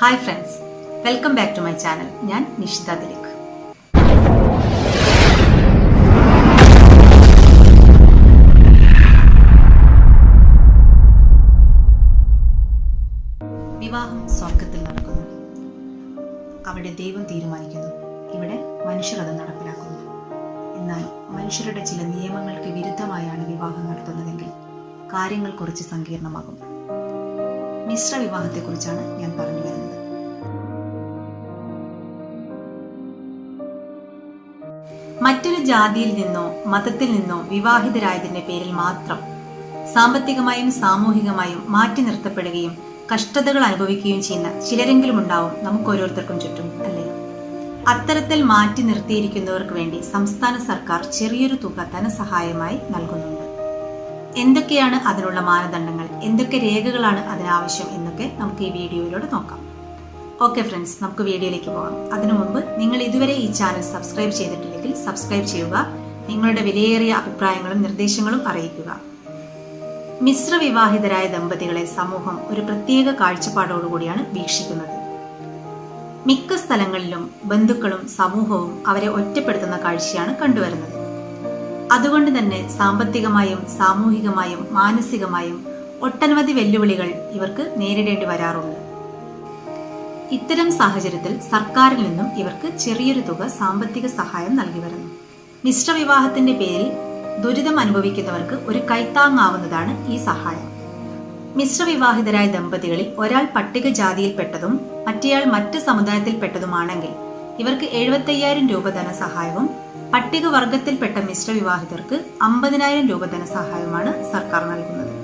Hi friends welcome back to my channel ഞാൻ നിഷിത ദിലിക് വിവാഹം സ്വർഗത്തിൽ നടക്കുന്നു. അവിടെ ദൈവം തീരുമാനിക്കുന്നു. ഇവിടെ മനുഷ്യർ അത് നടപ്പിലാക്കുന്നു. എന്നാൽ മനുഷ്യരുടെ ചില നിയമങ്ങൾക്ക് വിരുദ്ധമായാണ് വിവാഹം നടത്തുന്നതെങ്കിൽ കാര്യങ്ങൾ കുറച്ച് സങ്കീർണമാകും. മിശ്ര വിവാഹത്തെക്കുറിച്ചാണ് ഞാൻ പറഞ്ഞു വരുന്നത്. മറ്റൊരു ജാതിയിൽ നിന്നോ മതത്തിൽ നിന്നോ വിവാഹിതരായതിന്റെ പേരിൽ മാത്രം സാമ്പത്തികമായും സാമൂഹികമായും മാറ്റി നിർത്തപ്പെടുകയും കഷ്ടതകൾ അനുഭവിക്കുകയും ചെയ്യുന്ന ചിലരെങ്കിലും ഉണ്ടാവും നമുക്ക് ഓരോരുത്തർക്കും ചുറ്റും അല്ലേ? അത്തരത്തിൽ മാറ്റി നിർത്തിയിരിക്കുന്നവർക്ക് വേണ്ടി സംസ്ഥാന സർക്കാർ ചെറിയൊരു തുക ധനസഹായമായി നൽകുന്നുണ്ട്. എന്തൊക്കെയാണ് അതിനുള്ള മാനദണ്ഡങ്ങൾ? എന്തൊക്കെ രേഖകളാണ് അതിനാവശ്യം എന്നൊക്കെ നമുക്ക് ഈ വീഡിയോയിലൂടെ നോക്കാം. ഓക്കെ ഫ്രണ്ട്സ് നമുക്ക് വീഡിയോയിലേക്ക് പോകാം. അതിനു മുമ്പ് നിങ്ങൾ ഇതുവരെ ഈ ചാനൽ സബ്സ്ക്രൈബ് ചെയ്തിട്ടില്ലെങ്കിൽ സബ്സ്ക്രൈബ് ചെയ്യുക നിങ്ങളുടെ വിലയേറിയ അഭിപ്രായങ്ങളും നിർദ്ദേശങ്ങളും അറിയിക്കുക. മിശ്ര വിവാഹിതരായ ദമ്പതികളെ സമൂഹം ഒരു പ്രത്യേക കാഴ്ചപ്പാടോടുകൂടിയാണ് വീക്ഷിക്കുന്നത്. മിക്ക സ്ഥലങ്ങളിലും ബന്ധുക്കളും സമൂഹവും അവരെ ഒറ്റപ്പെടുത്തുന്ന കാഴ്ചയാണ് കണ്ടുവരുന്നത്. അതുകൊണ്ട് തന്നെ സാമ്പത്തികമായും സാമൂഹികമായും മാനസികമായും ഒട്ടനവധി വെല്ലുവിളികൾ ഇവർക്ക് നേരിടേണ്ടി വരാറുണ്ട്. ഇത്തരം സാഹചര്യത്തിൽ സർക്കാരിൽ നിന്നും ഇവർക്ക് ചെറിയൊരു തുക സാമ്പത്തിക സഹായം നൽകി വരുന്നു. മിശ്ര വിവാഹത്തിന്റെ പേരിൽ ദുരിതം അനുഭവിക്കുന്നവർക്ക് ഒരു കൈത്താങ്ങാവുന്നതാണ് ഈ സഹായം. മിശ്ര വിവാഹിതരായ ദമ്പതികളിൽ ഒരാൾ പട്ടികജാതിയിൽപ്പെട്ടതും മറ്റേയാൾ മറ്റ് സമുദായത്തിൽപ്പെട്ടതുമാണെങ്കിൽ ഇവർക്ക് എഴുപത്തയ്യായിരം രൂപ ധനസഹായവും പട്ടികവർഗത്തിൽപ്പെട്ട മിശ്ര വിവാഹിതർക്ക് അമ്പതിനായിരം രൂപ ധനസഹായവുമാണ് സർക്കാർ നൽകുന്നത്.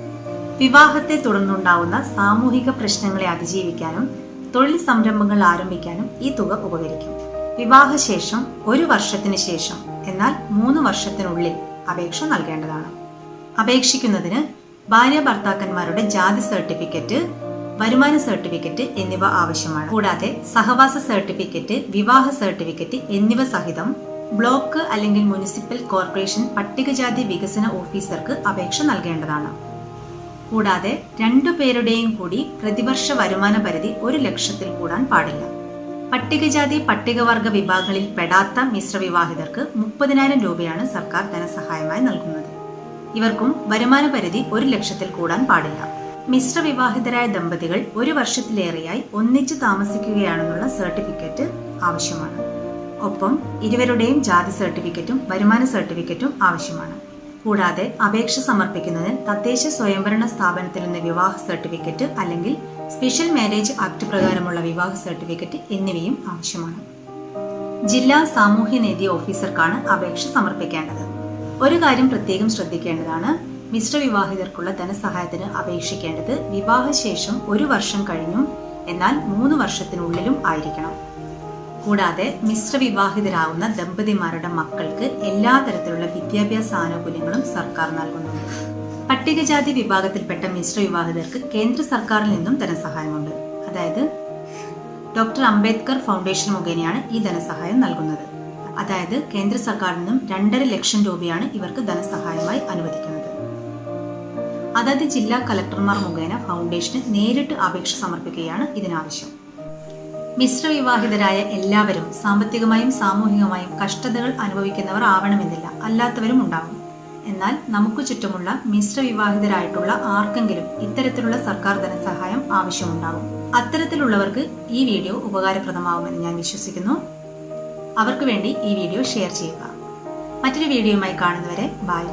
വിവാഹത്തെ തുടർന്നുണ്ടാവുന്ന സാമൂഹിക പ്രശ്നങ്ങളെ അതിജീവിക്കാനും തൊഴിൽ സംരംഭങ്ങൾ ആരംഭിക്കാനും ഈ തുക ഉപകരിക്കും. വിവാഹശേഷം ഒരു വർഷത്തിന് ശേഷം എന്നാൽ മൂന്ന് വർഷത്തിനുള്ളിൽ അപേക്ഷ നൽകേണ്ടതാണ്. അപേക്ഷിക്കുന്നതിന് ഭാര്യ ഭർത്താക്കന്മാരുടെ ജാതി സർട്ടിഫിക്കറ്റ് വരുമാന സർട്ടിഫിക്കറ്റ് എന്നിവ ആവശ്യമാണ്. കൂടാതെ സഹവാസ സർട്ടിഫിക്കറ്റ് വിവാഹ സർട്ടിഫിക്കറ്റ് എന്നിവ സഹിതം ബ്ലോക്ക് അല്ലെങ്കിൽ മുനിസിപ്പൽ കോർപ്പറേഷൻ പട്ടികജാതി വികസന ഓഫീസർക്ക് അപേക്ഷ നൽകേണ്ടതാണ്. കൂടാതെ രണ്ടു പേരുടെയും കൂടി പ്രതിവർഷ വരുമാന പരിധി ഒരു ലക്ഷത്തിൽ കൂടാൻ പാടില്ല. പട്ടികജാതി പട്ടികവർഗ വിഭാഗങ്ങളിൽ പെടാത്ത മിശ്രവിവാഹിതർക്ക് മുപ്പതിനായിരം രൂപയാണ് സർക്കാർ ധനസഹായമായി നൽകുന്നത്. ഇവർക്കും വരുമാന പരിധി ഒരു ലക്ഷത്തിൽ കൂടാൻ പാടില്ല. മിശ്രവിവാഹിതരായ ദമ്പതികൾ ഒരു വർഷത്തിലേറെയായി ഒന്നിച്ചു താമസിക്കുകയാണെന്നുള്ള സർട്ടിഫിക്കറ്റ് ആവശ്യമാണ്. ഒപ്പം ഇരുവരുടെയും ജാതി സർട്ടിഫിക്കറ്റും വരുമാന സർട്ടിഫിക്കറ്റും ആവശ്യമാണ്. കൂടാതെ അപേക്ഷ സമർപ്പിക്കുന്നതിന് തദ്ദേശ സ്വയംഭരണ സ്ഥാപനത്തിൽ നിന്ന് വിവാഹ സർട്ടിഫിക്കറ്റ് അല്ലെങ്കിൽ സ്പെഷ്യൽ മാരേജ് ആക്ട് പ്രകാരമുള്ള വിവാഹ സർട്ടിഫിക്കറ്റ് എന്നിവയും ആവശ്യമാണ്. ജില്ലാ സാമൂഹ്യനീതി ഓഫീസർക്കാണ് അപേക്ഷ സമർപ്പിക്കേണ്ടത്. ഒരു കാര്യം പ്രത്യേകം ശ്രദ്ധിക്കേണ്ടതാണ്. മിശ്ര വിവാഹിതർക്കുള്ള ധനസഹായത്തിന് അപേക്ഷിക്കേണ്ടത് വിവാഹശേഷം ഒരു വർഷം കഴിഞ്ഞും എന്നാൽ മൂന്ന് വർഷത്തിനുള്ളിലും ആയിരിക്കണം. കൂടാതെ മിശ്ര വിവാഹിതരാകുന്ന ദമ്പതിമാരുടെ മക്കൾക്ക് എല്ലാ തരത്തിലുള്ള വിദ്യാഭ്യാസ ആനുകൂല്യങ്ങളും സർക്കാർ നൽകുന്നുണ്ട്. പട്ടികജാതി വിഭാഗത്തിൽപ്പെട്ട മിശ്രവിവാഹിതർക്ക് കേന്ദ്ര സർക്കാരിൽ നിന്നും ധനസഹായമുണ്ട്. അതായത് ഡോക്ടർ അംബേദ്കർ ഫൗണ്ടേഷൻ മുഖേനയാണ് ഈ ധനസഹായം നൽകുന്നത്. അതായത് കേന്ദ്ര സർക്കാരിൽ നിന്നും രണ്ടര ലക്ഷം രൂപയാണ് ഇവർക്ക് ധനസഹായമായി അനുവദിക്കുന്നത്. അതായത് ജില്ലാ കലക്ടർമാർ മുഖേന ഫൗണ്ടേഷന് നേരിട്ട് അപേക്ഷ സമർപ്പിക്കുകയാണ് ഇതിനാവശ്യം. മിശ്ര വിവാഹിതരായ എല്ലാവരും സാമ്പത്തികമായും സാമൂഹികമായും കഷ്ടതകൾ അനുഭവിക്കുന്നവർ ആവണമെന്നില്ല. അല്ലാത്തവരും ഉണ്ടാകും. എന്നാൽ നമുക്ക് ചുറ്റുമുള്ള മിശ്രവിവാഹിതരായിട്ടുള്ള ആർക്കെങ്കിലും ഇത്തരത്തിലുള്ള സർക്കാർ ധനസഹായം ആവശ്യമുണ്ടാകും. അത്തരത്തിലുള്ളവർക്ക് ഈ വീഡിയോ ഉപകാരപ്രദമാവുമെന്ന് ഞാൻ വിശ്വസിക്കുന്നു. അവർക്ക് വേണ്ടി ഈ വീഡിയോ ഷെയർ ചെയ്യുക. മറ്റൊരു വീഡിയോയുമായി കാണുന്നവരെ ബൈ.